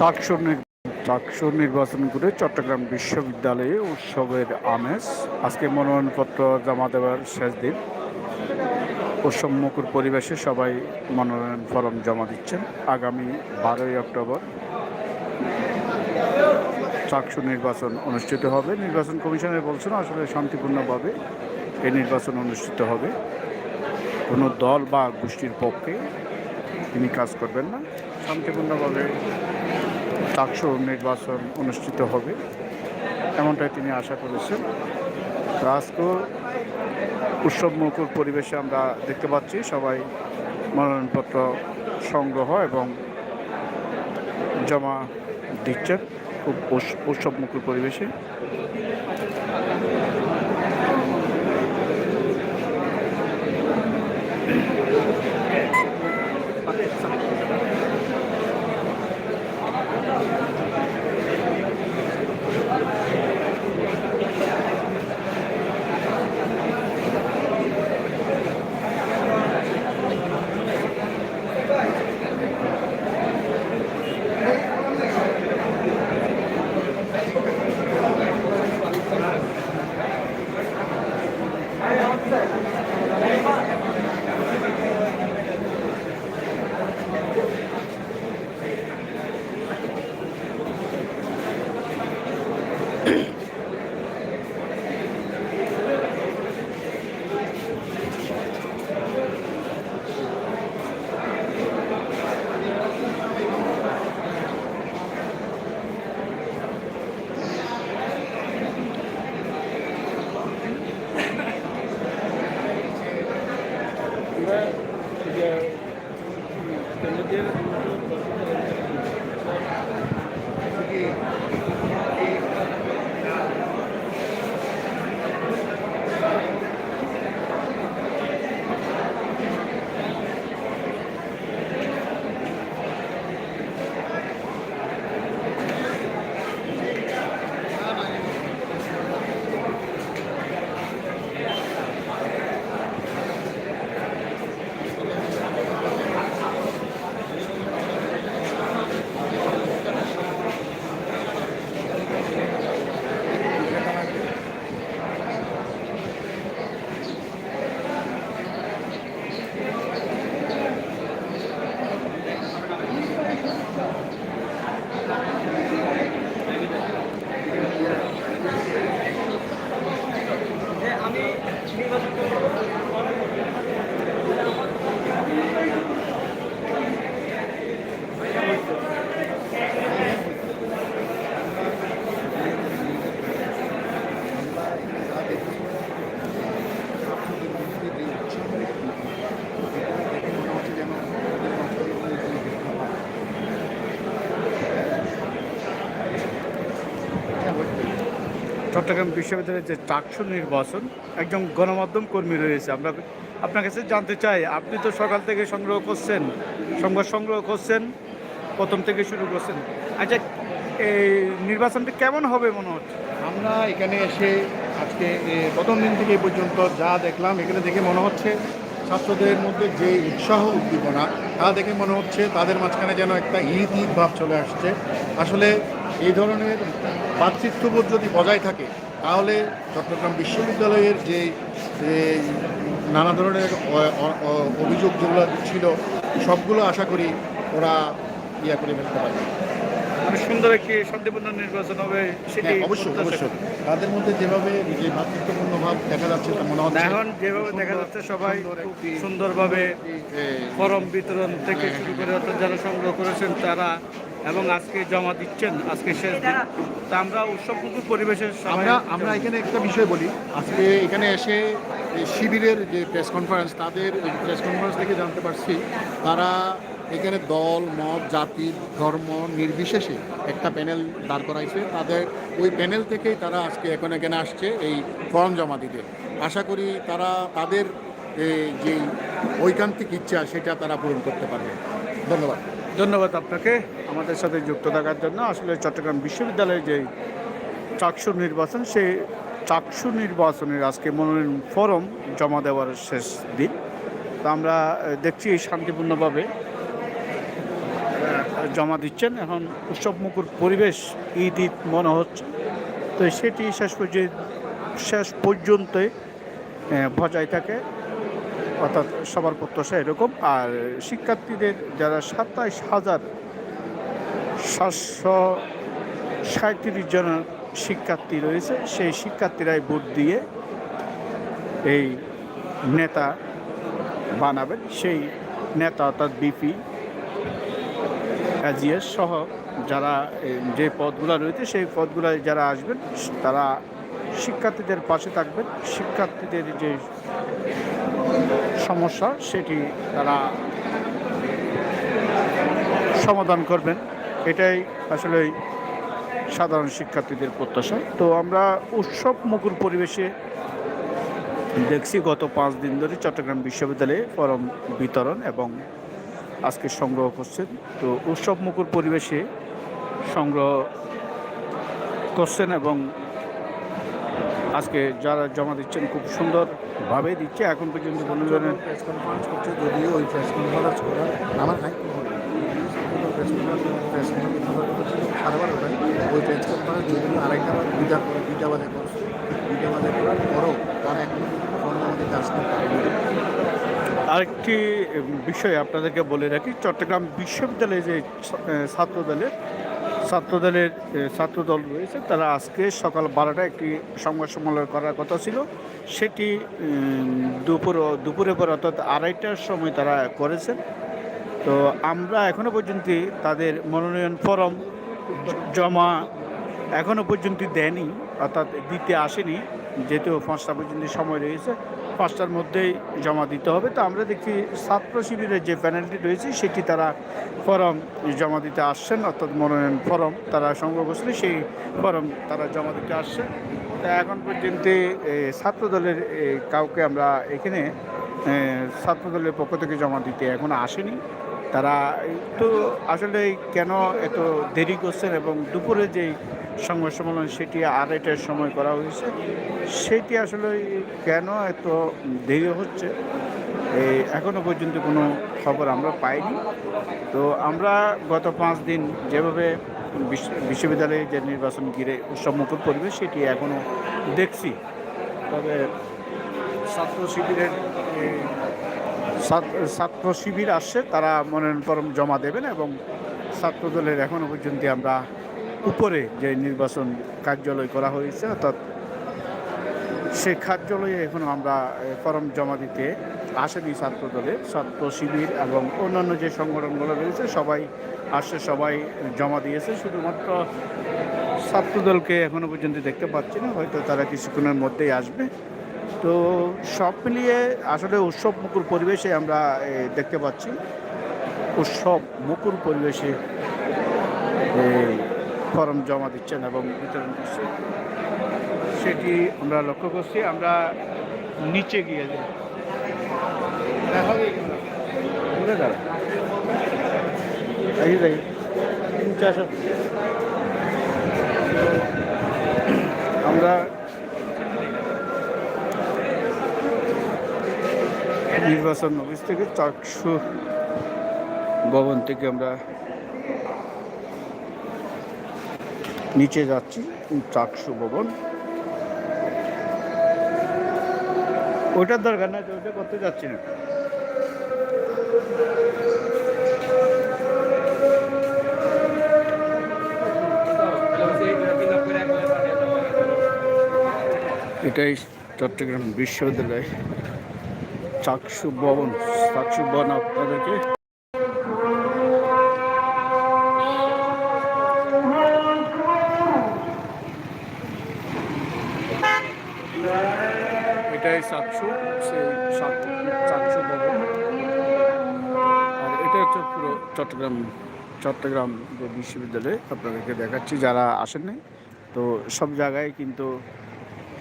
চাকসুর নির- চাকসুর নির্বাচন করে চট্টগ্রাম বিশ্ববিদ্যালয়ে উৎসবের আমেজ। আজকে মনোনয়নপত্র জমা দেওয়ার শেষ দিন। উৎসব মুখর পরিবেশে সবাই মনোনয়ন ফরম জমা দিচ্ছেন। আগামী বারোই অক্টোবর চাকসু নির্বাচন অনুষ্ঠিত হবে। নির্বাচন কমিশনের বলছেন, আসলে শান্তিপূর্ণভাবে এই নির্বাচন অনুষ্ঠিত হবে। কোনো দল বা গোষ্ঠীর পক্ষে তিনি কাজ করবেন না। শান্তিপূর্ণভাবে চাকসু নির্বাচন অনুষ্ঠিত হবে, এমনটাই তিনি আশা করেছেন। তো আজকেও উৎসব মুখর পরিবেশে আমরা দেখতে পাচ্ছি সবাই মনোনয়নপত্র সংগ্রহ এবং জমা দিচ্ছেন খুব উৎসবমুখর পরিবেশে। চট্টগ্রাম বিশ্ববিদ্যালয়ের যে চাকসু নির্বাচন, একজন গণমাধ্যম কর্মী রয়েছে। আমরা আপনার কাছে জানতে চাই, আপনি তো সকাল থেকে সংগ্রহ করছেন, সংবাদ সংগ্রহ করছেন, প্রথম থেকে শুরু করছেন। আচ্ছা এই নির্বাচনটা কেমন হবে মনে হচ্ছে? আমরা এখানে এসে আজকে প্রথম দিন থেকে এই পর্যন্ত যা দেখলাম, এখানে দেখে মনে হচ্ছে ছাত্রদের মধ্যে যে উৎসাহ, উদ্দীপনা, তা দেখে মনে হচ্ছে তাদের মাঝখানে যেন একটা ঈদ ঈদ ভাব চলে আসছে। আসলে এই ধরনের ভ্রাতৃত্ববোধ যদি বজায় থাকে তাহলে চট্টগ্রাম বিশ্ববিদ্যালয়ের যে নানা ধরনের অভিযোগ যেগুলো ছিল সবগুলো আশা করি ওরা ইয়া করে ফেলতে পারবে। মানে সুন্দর একটি শান্তিপূর্ণ নির্বাচন হবে সেটি হ্যাঁ অবশ্যই অবশ্যই। তাদের মধ্যে যেভাবে যে ভ্রাতৃত্বপূর্ণ ভাব দেখা যাচ্ছে তা মনে হচ্ছে এখন যেভাবে দেখা যাচ্ছে সবাই সুন্দর সুন্দরভাবে এ, ফরম বিতরণ থেকে শুরু করে অর্থাৎ যারা সংগ্রহ করেছেন তারা এবং আজকে জমা দিচ্ছেন আজকে শেষ দিন। তা আমরা উৎসবমুখী পরিবেশের আমরা আমরা এখানে একটা বিষয় বলি। আজকে এখানে এসে শিবিরের যে প্রেস কনফারেন্স তাদের প্রেস কনফারেন্স থেকে জানতে পারছি তারা এখানে দল মত জাতি ধর্ম নির্বিশেষে একটা প্যানেল দাঁড় করাইছে। তাদের ওই প্যানেল থেকেই তারা আজকে এখন এখানে আসছে এই ফর্ম জমা দিতে। আশা করি তারা তাদের যে ঐকান্তিক ইচ্ছা সেটা তারা পূরণ করতে পারবে। ধন্যবাদ। ধন্যবাদ আপনাকে আমাদের সাথে যুক্ত থাকার জন্য। আসলে চট্টগ্রাম বিশ্ববিদ্যালয়ে যে চাকসু নির্বাচন, সেই চাকসু নির্বাচনের আজকে মনোনয়ন ফরম জমা দেওয়ার শেষ দিন। তো আমরা দেখছি শান্তিপূর্ণভাবে জমা দিচ্ছেন। এখন উৎসবমুখর পরিবেশ ঈদ ঈদ মনে হচ্ছে। তো সেটি শেষ পর্যন্ত শেষ পর্যন্তই বজায় থাকে। অর্থাৎ সবার প্রত্যাশা এরকম। আর শিক্ষার্থীদের যারা সাতাইশ হাজার সাতশো সাঁত্রিশ জন শিক্ষার্থী রয়েছে, সেই শিক্ষার্থীরাই ভোট দিয়ে এই নেতা বানাবেন। সেই নেতা অর্থাৎ বিপি এজিএস সহ যারা যে পদগুলো রয়েছে, সেই পদগুলোয় যারা আসবেন, তারা শিক্ষার্থীদের পাশে থাকবেন। শিক্ষার্থীদের যে সমস্যা, সেটি তারা সমাধান করবেন। এটাই আসলে সাধারণ শিক্ষার্থীদের প্রত্যাশা। তো আমরা উৎসব মুখর পরিবেশে দেখছি, গত পাঁচ দিন ধরে চট্টগ্রাম বিশ্ববিদ্যালয়ে ফরম বিতরণ এবং আজকে সংগ্রহ করছেন। তো উৎসব মুখর পরিবেশে সংগ্রহ করছেন এবং আজকে যারা জমা দিচ্ছেন খুব সুন্দরভাবে দিচ্ছে। এখন পর্যন্ত কোনো ধরনের প্রেস কনফারেন্স করছে যদিও ওই প্রেস কনফারেন্স করার আমার হাই প্রেস কনফারেন্স প্রেস কনফারেন্স সারাবার ওটাই। ওই প্রেস কনফারেন্স যদিও আড়াইটা বা দুইটা করে দুইটা বাজে করছে দুইটা বাজে করার পরও তারা এখন আমাদের পারেনি আরেকটি বিষয় আপনাদেরকে বলে রাখি চট্টগ্রাম বিশ্ববিদ্যালয়ে যে ছাত্রদলের ছাত্রদলের ছাত্রদল রয়েছে, তারা আজকে সকাল বারোটায় একটি সংবাদ সম্মেলন করার কথা ছিল। সেটি দুপুর, দুপুরে পর অর্থাৎ আড়াইটার সময় তারা করেছেন। তো আমরা এখনও পর্যন্ত তাদের মনোনয়ন ফরম জমা এখনও পর্যন্ত দেয়নি, অর্থাৎ দিতে আসেনি। যেহেতু পাঁচটা পর্যন্ত সময় রয়েছে পাঁচটার মধ্যেই জমা দিতে হবে। তো আমরা দেখি ছাত্র শিবিরের যে প্যানেলটি রয়েছে সেটি তারা ফরম জমা দিতে আসছেন অর্থাৎ মনোনয়ন ফরম তারা সংগ্রহ করছেন সেই ফরম তারা জমা দিতে আসছে তা এখন পর্যন্ত এ, ছাত্রদলের এ, কাউকে আমরা এখানে এ, ছাত্রদলের পক্ষ থেকে জমা দিতে এখনও আসেনি। তারা তো আসলে কেন এত দেরি করছেন এবং দুপুরে যে সংবাদ সম্মেলন, সেটি আড়াইটার সময় করা হয়েছে। সেটি আসলে কেন এত দেরি হচ্ছে? এই এখনও পর্যন্ত কোনো খবর আমরা পাইনি। তো আমরা গত পাঁচ দিন যেভাবে বিশ্ব- বিশ্ববিদ্যালয়ে যে নির্বাচন ঘিরে উৎসবমুখর পরিবেশ, সেটি এখনও দেখছি। তবে ছাত্র শিবিরের ছাত্র ছাত্র শিবির আসছে, তারা মনোনয়ন ফরম জমা দেবেন এবং ছাত্রদলের এখনও পর্যন্ত আমরা উপরে যে নির্বাচন কার্যালয় করা হয়েছে, অর্থাৎ সেই কার্যালয়ে এখনও আমরা ফরম জমা দিতে আসেনি ছাত্র ছাত্রদলে, ছাত্র শিবির এবং অন্যান্য যে সংগঠনগুলো রয়েছে, সবাই আসছে, সবাই জমা দিয়েছে, শুধুমাত্র ছাত্রদলকে এখনও পর্যন্ত দেখতে পাচ্ছি না, হয়তো তারা কিছুক্ষণের মধ্যেই আসবে। তো সব মিলিয়ে আসলে উৎসব মুকুর পরিবেশে আমরা দেখতে পাচ্ছি, উৎসব মুকুর পরিবেশে ফর্ম জমা দিচ্ছেন এবং বিতরণ করছে সেটি আমরা লক্ষ্য করছি আমরা নিচে গিয়ে এই যাই আমরা নির্বাচন অফিস থেকে চারশো ভবন থেকে আমরা নিচে যাচ্ছি চাকসু ভবন। ওইটার দরকার না ওইটা করতে যাচ্ছি না। এটাই চট্টগ্রাম বিশ্ববিদ্যালয় চাকসু ভবন চাকসু ভবন আপনাদেরকে এটাই চাকসু সেই আর এটা হচ্ছে পুরো চট্টগ্রাম চট্টগ্রাম যে বিশ্ববিদ্যালয়ে আপনাদেরকে দেখাচ্ছি, যারা আসেননি। তো সব জায়গায় কিন্তু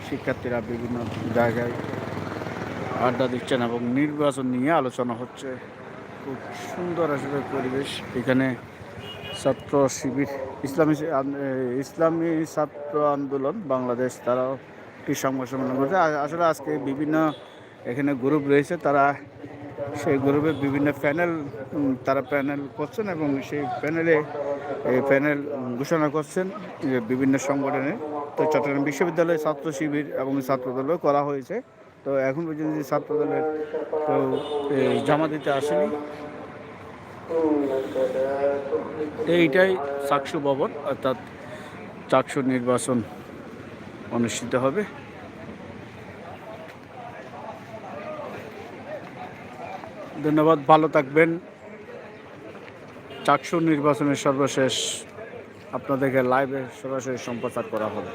শিক্ষার্থীরা বিভিন্ন জায়গায় আড্ডা দিচ্ছেন এবং নির্বাচন নিয়ে আলোচনা হচ্ছে। খুব সুন্দর আসলে পরিবেশ। এখানে ছাত্র শিবির ইসলামী ইসলামী ছাত্র আন্দোলন, বাংলাদেশ, তারাও একটি সংবাদ সম্মেলন করছে আসলে আজকে বিভিন্ন এখানে গ্রুপ রয়েছে, তারা সেই গ্রুপে বিভিন্ন প্যানেল তারা প্যানেল করছেন এবং সেই প্যানেলে এই প্যানেল ঘোষণা করছেন বিভিন্ন সংগঠনে। তো চট্টগ্রাম বিশ্ববিদ্যালয়ে ছাত্র শিবির এবং ছাত্রদলও করা হয়েছে। তো এখন পর্যন্ত ছাত্রদলের, তো জমা দিতে আসেনি। এইটাই চাকসু ভবন, অর্থাৎ চাকসু নির্বাচন অনুষ্ঠিত হবে। ধন্যবাদ ভালো থাকবেন। চাকসু নির্বাচনের সর্বশেষ আপনাদেরকে লাইভে সরাসরি সম্প্রচার করা হবে।